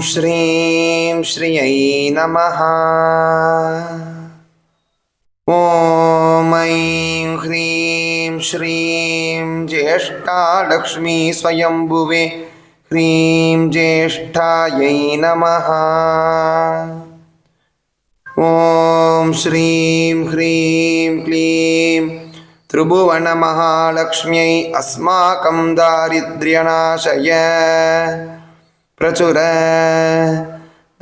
श्रीं श्रियै नमः। ॐ ऐं ह्रीं श्रीं ज्येष्ठालक्ष्मी स्वयम्भुवे ह्रीं ज्येष्ठायै नमः। ॐ श्रीं ह्रीं क्लीं त्रिभुवनमहालक्ष्म्यै अस्माकं दारिद्र्यनाशय प्रचुर।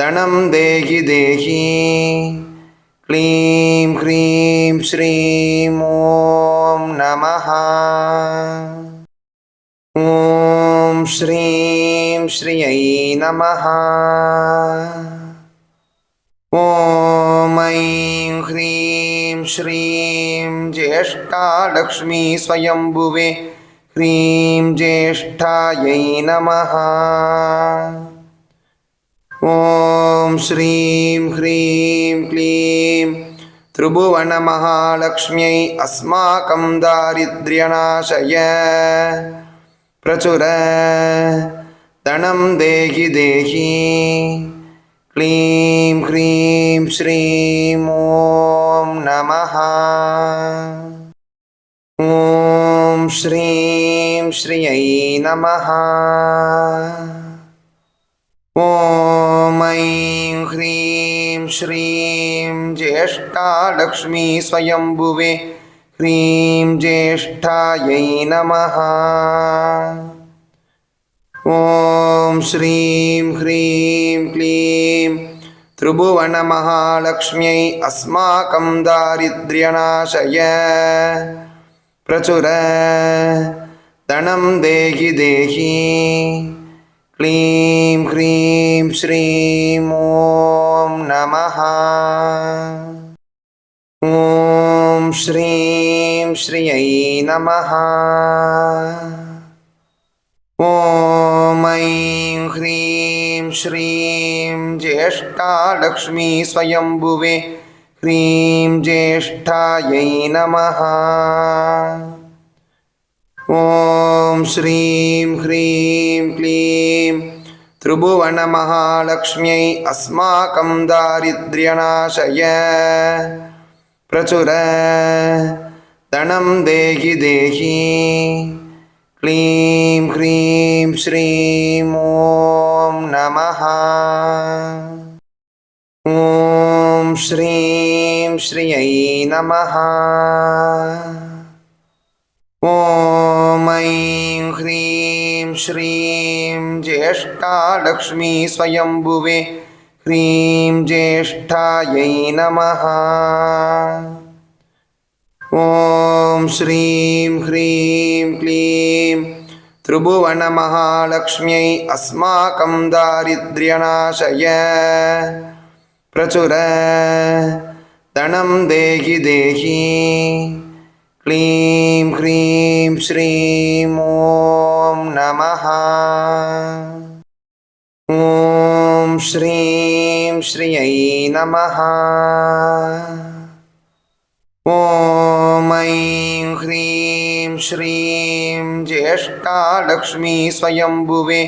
धनं देहि देहि। क्लीं ह्रीं श्रीं ॐ नमः। ॐ श्रीं श्रियै नमः। ॐ ऐं ह्रीं श्रीं ज्येष्ठालक्ष्मी स्वयम्भुवे ह्रीं ज्येष्ठायै नमः। ॐ श्रीं ह्रीं क्लीं त्रिभुवनमहालक्ष्म्यै अस्माकं दारिद्र्यनाशय। प्रचुर धनं देहि देहि। क्लीं ह्रीं श्रीं ॐ नमः श्रियै नमः। ॐ ऐं ह्रीं श्रीं ज्येष्ठालक्ष्मी स्वयम्भुवे ह्रीं ज्येष्ठायै नमः। ॐ श्रीं ह्रीं क्लीं त्रिभुवनमहालक्ष्म्यै अस्माकं दारिद्र्यनाशय। प्रचुर धनं देहि देहि। क्लीं ह्रीं श्रीं ॐ नमः। ॐ श्रीं श्रियै नमः। ॐ ऐं ह्रीं श्रीं ज्येष्ठालक्ष्मी स्वयम्भुवे ह्रीं ज्येष्ठायै नमः ॐ श्रीं ह्रीं क्लीं त्रिभुवनमहालक्ष्म्यै अस्माकं दारिद्र्यनाशय प्रचुर धनं देहि देहि क्लीं ह्रीं श्रीं ॐ नमः ॐ श्रीं श्रियै नमः ॐ ऐं ह्रीं श्रीं ज्येष्ठालक्ष्मी स्वयम्भुवे ह्रीं ज्येष्ठायै नमः। ॐ श्रीं ह्रीं क्लीं त्रिभुवनमहालक्ष्म्यै अस्माकं दारिद्र्यनाशय। प्रचुर धनं देहि देहि क्लीं ह्रीं श्रीं ॐ नमः। ॐ श्रीं श्रियै नमः। ॐ ऐं ह्रीं श्रीं ज्येष्ठालक्ष्मी स्वयम्भुवे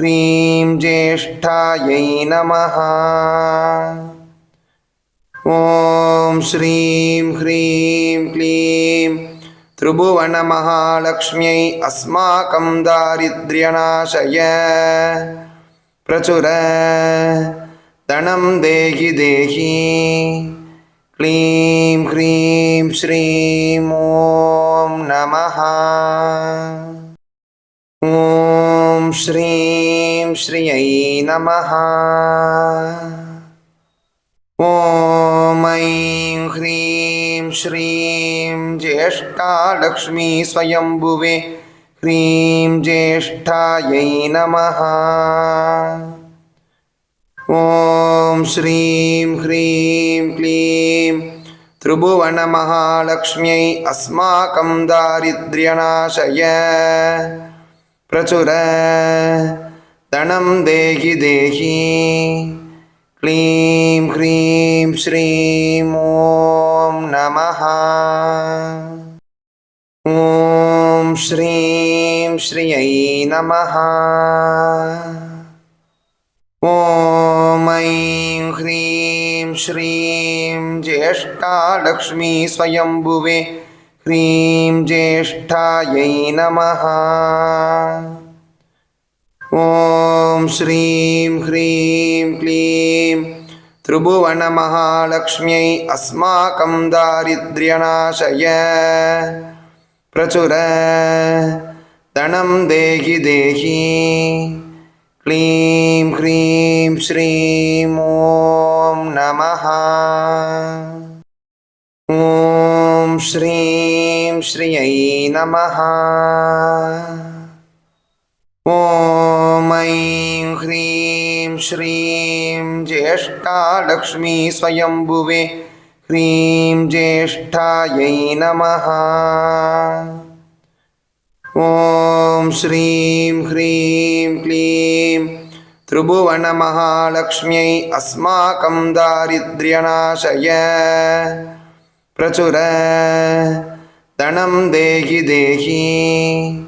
ह्रीं ज्येष्ठायै नमः ॐ श्रीं ह्रीं क्लीं त्रिभुवनमहालक्ष्म्यै अस्माकं दारिद्र्यनाशय प्रचुर धनं देहि देहि क्लीं ह्रीं श्रीं ॐ नमः ॐ श्रीं श्रियै नमः श्रीं ज्येष्ठालक्ष्मी स्वयम्भुवे ह्रीं ज्येष्ठायै नमः। ॐ श्रीं ह्रीं क्लीं त्रिभुवनमहालक्ष्म्यै अस्माकं दारिद्र्यनाशय। प्रचुर धनं देहि देहि क्लीं ह्रीं श्रीं ॐ नमः। ॐ श्रीं श्रियै नमः। ॐ श्रीं ज्येष्ठालक्ष्मी स्वयम्भुवे ह्रीं ज्येष्ठायै नमः। ॐ श्रीं ह्रीं त्रिभुवनमहालक्ष्म्यै अस्माकं दारिद्र्यनाशय। प्रचुर। धनं देहि देहि। क्लीं ह्रीं श्रीं ॐ नमः। ॐ श्रीं श्रियै नमः। ॐ ऐं ह्रीं श्रीं ज्येष्ठालक्ष्मी स्वयम्भुवे ह्रीं ज्येष्ठायै नमः। ॐ श्रीं ह्रीं क्लीं त्रिभुवनमहालक्ष्म्यै अस्माकं दारिद्र्यनाशय। प्रचुर धनं देहि देहि।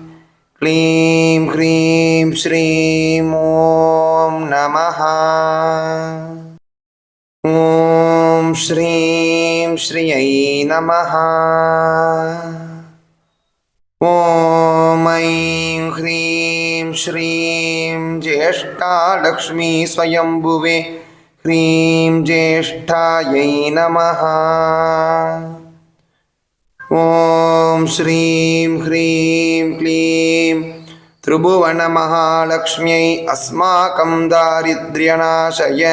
क्लीं ह्रीं श्रीं ॐ नमः श्रियै नमः। ॐ ऐं ह्रीं श्रीं ज्येष्ठालक्ष्मी स्वयम्भुवे ह्रीं ज्येष्ठायै नमः। ॐ श्रीं ह्रीं क्लीं त्रिभुवनमहालक्ष्म्यै अस्माकं दारिद्र्यनाशय।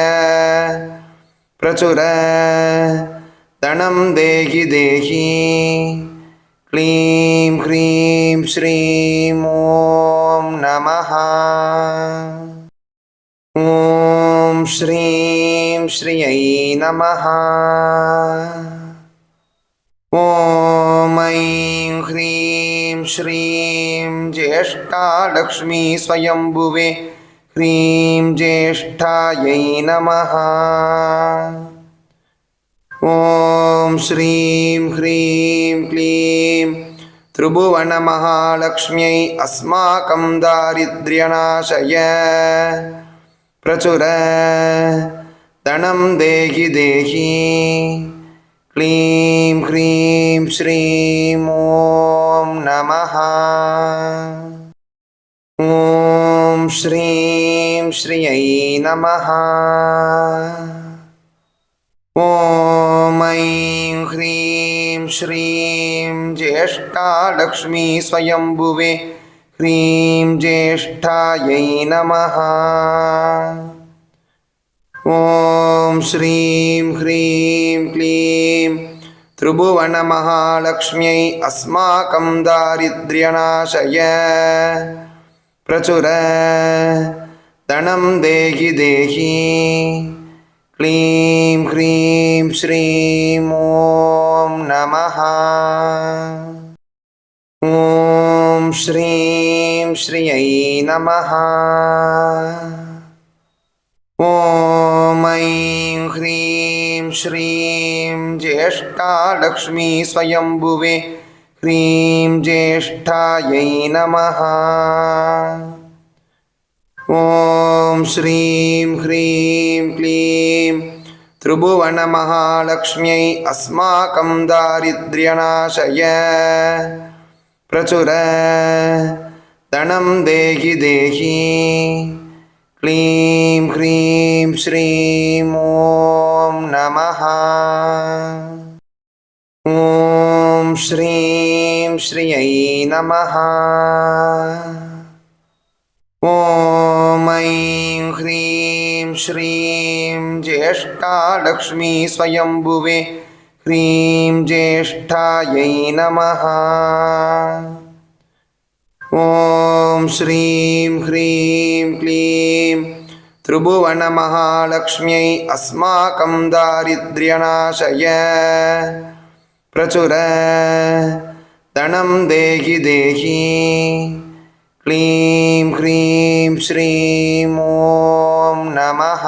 प्रचुर धनं देहि देहि। क्लीं ह्रीं श्रीं ॐ नमः। ॐ श्रीं श्रियै नमः। ॐ ऐं ह्रीं श्रीं ज्येष्ठालक्ष्मी स्वयम्भुवे ह्रीं ज्येष्ठायै नमः ॐ श्रीं ह्रीं क्लीं त्रिभुवनमहालक्ष्म्यै अस्माकं दारिद्र्यनाशय। प्रचुर धनं देहि देहि। क्लीं ह्रीं श्रीं ॐ नमः। ॐ श्रीं श्रियै नमः। ॐ श्रीं ज्येष्ठालक्ष्मी स्वयम्भुवे ह्रीं ज्येष्ठायै नमः। ॐ श्रीं ह्रीं क्लीं त्रिभुवनमहालक्ष्म्यै अस्माकं दारिद्र्यनाशय। प्रचुर धनं देहि देहि। क्लीं ह्रीं श्रीं ॐ नमः। ॐ श्रीं श्रियै नमः। ॐ ऐं ह्रीं श्रीं ज्येष्ठालक्ष्मी स्वयम्भुवे ह्रीं ज्येष्ठायै नमः। ॐ श्रीं ह्रीं क्लीं त्रिभुवनमहालक्ष्म्यै अस्माकं दारिद्र्यनाशय। प्रचुर। धनं देहि देहि। क्लीं ह्रीं श्रीं ॐ नमः। ॐ श्रीं श्रियै नमः। ॐ ऐं ह्रीं श्रीं ज्येष्ठालक्ष्मी स्वयम्भुवे ह्रीं ज्येष्ठायै नमः। ॐ श्रीं ह्रीं क्लीं त्रिभुवनमहालक्ष्म्यै अस्माकं दारिद्र्यनाशय। प्रचुर धनं देहि देहि क्लीं ह्रीं श्रीं ॐ नमः